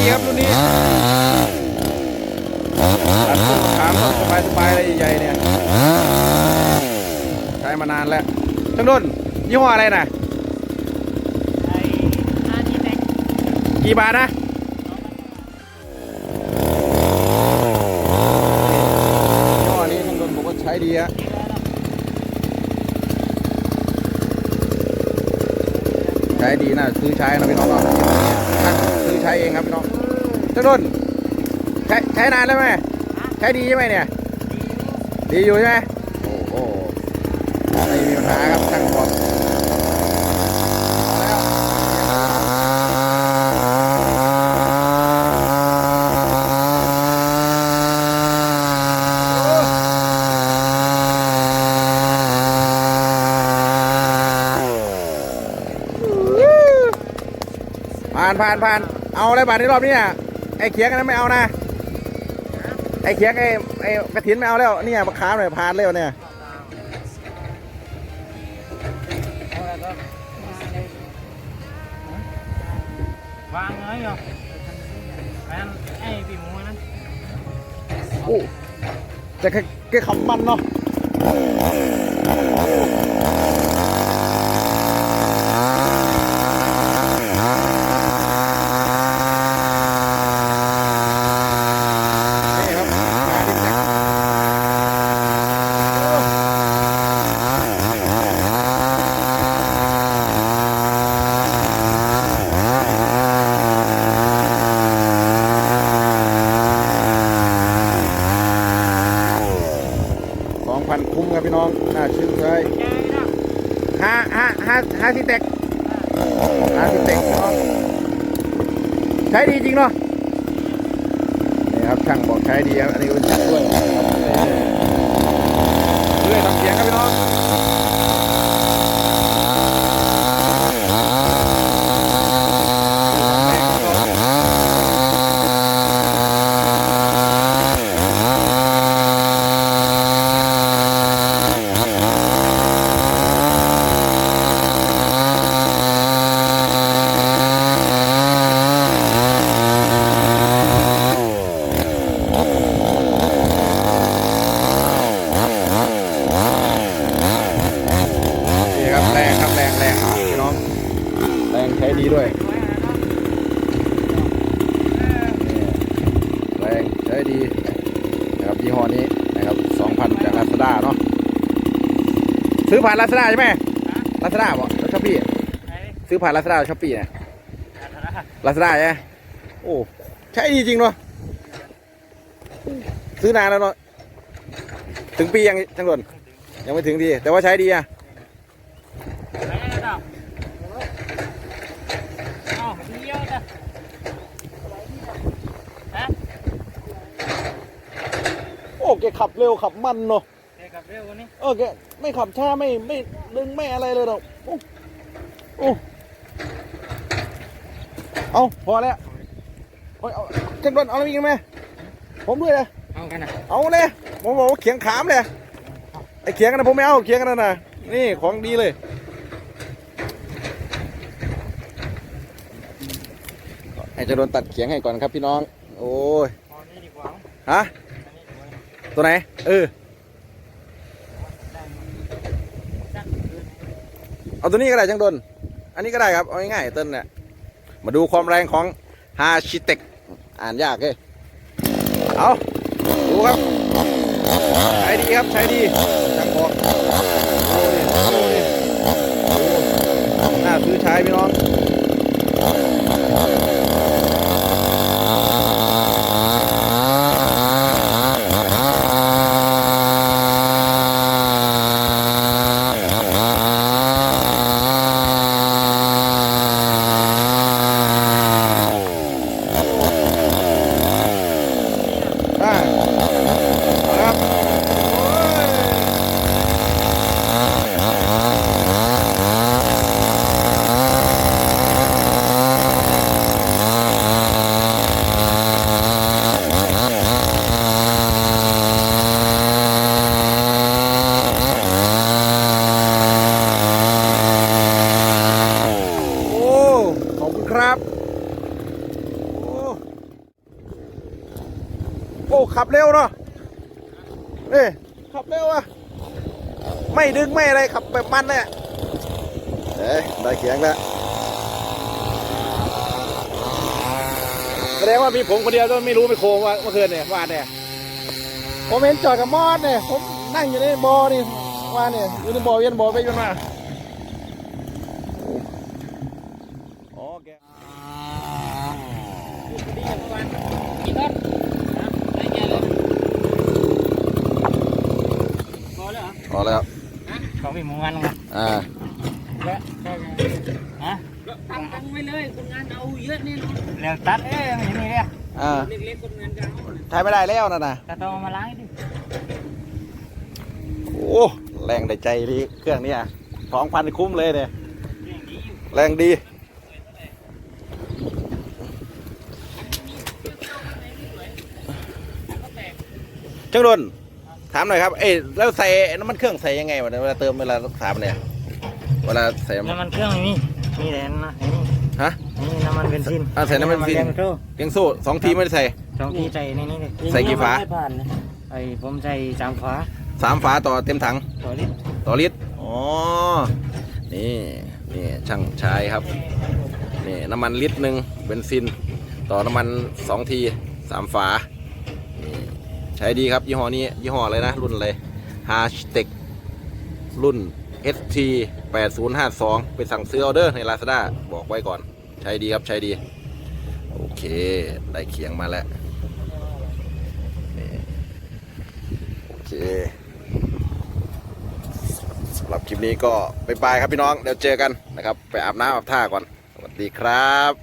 ดีครับรุ่นนี้ตัดต้นขามสบายสบายอะไรใหญ่ๆเนี่ยใช้มานานแล้วช่างต้นยี่ห้ออะไรนะกี่บาทนะยี่ห้อนี้ช่างต้นบอกว่าใช้ดีฮะใช้ดีนะซื้อใช้นะพี่น้องเนาะช่างซื้อใช้เองครับพี่น้องช่างต้นใช้ใช้นานแล้วไหมใช้ดีใช่ไหมเนี่ย ดีอยู่ใช่ไหมโอ้โหไม่มีปัญหาครับช่างบอกผ่านผ่านผ่าน เอาอะไรบาทในรอบนี้อะไอ้เขียงอันนั้นไม่เอานะ ไอ้เขียงไอ้ไอ้กระถินไม่เอาแล้วเนี่ยมะขามหน่อยผ่านแล้วเนี่ยวางเงยอยู่แฟนไอ้ปีหมูนั้นโอ้จะแค่แค่คำมันเนาะนี่ครับมาดิแจ็คสอง พันคุ้มครับพี่น้องน่าชื่นใจห้าห้าห้าห้าสิเต็กห้าสิเต็กพี่น้องใช้ดีจริงเนาะนี่ครับช่างบอกใช้ดีครับอันนี้เป็นช่างด้วยนะครับเรื่อยทำเสียงครับพี่น้องนี่ครับแรงครับแรงแรงพี่น้องแรงใช้ดีด้วยนี่แรงใช้ดีนะครับยี่ห้อนี้นะครับสองพันจากลาซาด้าเนาะ ซื้อผ่านลาซาด้าใช่ไหมลาซาด้าบ่ช้อปปี้ไอ้ซื้อผ่านลาซาด้าช้อปปี้นะอะไรนะลาซาด้าใช่ไหมโอ้ใช้ดีจริงเนาะซื้อนานแล้วเนาะถึงปียังจังหวนยังไม่ถึงดีแต่ว่าใช้ดีอะไอ้นะจ๊ะอ๋อเดียวจ้ะฮะโอ้แกขับเร็วขับมันเนาะ เด็กกับเร็วกว่านี้เออแกไม่ขับช้าไม่ไม่ดึงไม่อะไรเลยหรอกโอ้โอ้เอาพอแล้วโอ้ยเอาจังหวนเอาอะไรอีกไหมผมด้วยนะเอากันนะเอาเลยผมบอกว่าเขียงขามเลยไอ้เขียงกันนะผมไม่เอาเขียงกันนะนะนี่ของดีเลยให้จะโดนตัดเขียงให้ก่อนครับพี่น้อง โอ้ยพอนี้ดีกว่าฮะ อันนี้ดีกว่า ตัวไหน เออ ได้จัก เอาตัวนี้ก็ได้จังโดน อันนี้ก็ได้ครับ เอาง่ายๆต้นเนี่ย มาดูความแรงของฮาชิเต็กอ่านยากเลยเอาดูครับ ใช้ดีครับ ใช้ดีจังบอกโอ้ยโอ้ยน่าซื้อใช้พี่น้อง โอ้ขับเร็วเนาะเอ้ยขับเร็วอะไม่ดึงไม่อะไรขับแบบมันเนี่ยเอ้ยได้เขียงแล้วแสดงว่ามีผมคนเดียวต้องไม่รู้ไปโคงว่าเมื่อคืนเนี่ยวานเนี่ยผมเห็นจอดกับมอสเนี่ยผมนั่งอยู่ในบอนี่วานเนี่ยอยู่ในบอเวียนบอไปจนมาอ๋อแก กี่ต้นนะได้แก่เลยพอแล้วเหรอ พอแล้ว ของ พี่หมูงานลงมาอ่าแล้วฮะตั้งตั้งไว้เลยคนงานเอาเยอะแน่นอนเรื่องตัดเอ้ยไม่มีเลยอ่าเล็กๆคนงานก็เอาใช้ไม่ได้แล้วนะนะตัดต้องเอามาล้างให้ดิโอ้แรงได้ใจดีเครื่องเนี้สองพันคุ้มเลยเนี่ยแรงดีจังดน ถามหน่อยครับ เอ้ยแล้วใส่น้ำมันเครื่องใส่ยังไงวะเนี่ยเวลาเติมเวลาถามเนี่ย เวลาใส่น้ำมันเครื่องนี่นี่แหละนะนี่ฮะนี่น้ำมันเบนซินอะใส่น้ำมันเบนซินเลี้ยงโซ่เพียงโซ่สองทีไม่ได้ใส่สองทีใส่ในนี้เลยใส่กี่ฝาไม่ผ่านนะไอ้ผมใส่สามฝาสามฝาต่อเต็มถัง ต่อลิตรต่อลิตรอ๋อ นี่นี่ช่างชายครับ นี่น้ำมันลิตรหนึ่งเบนซิน ต่อน้ำมันสองทีสามฝานี่ ใช้ดีครับยี่ห้อนี้ยี่ห้ออะไรนะ รุ่นอะไร h a s h t e c รุ่น ST 8052 ไปสั่งซื้อออเดอร์ใน Lazada บอกไว้ก่อน ใช้ดีครับใช้ดี โอเค ได้เขียงมาแล้ว โอเคสำหรับคลิปนี้ก็บายบายครับพี่น้อง เดี๋ยวเจอกันนะครับ ไปอาบน้ำอาบท่าก่อน สวัสดีครับ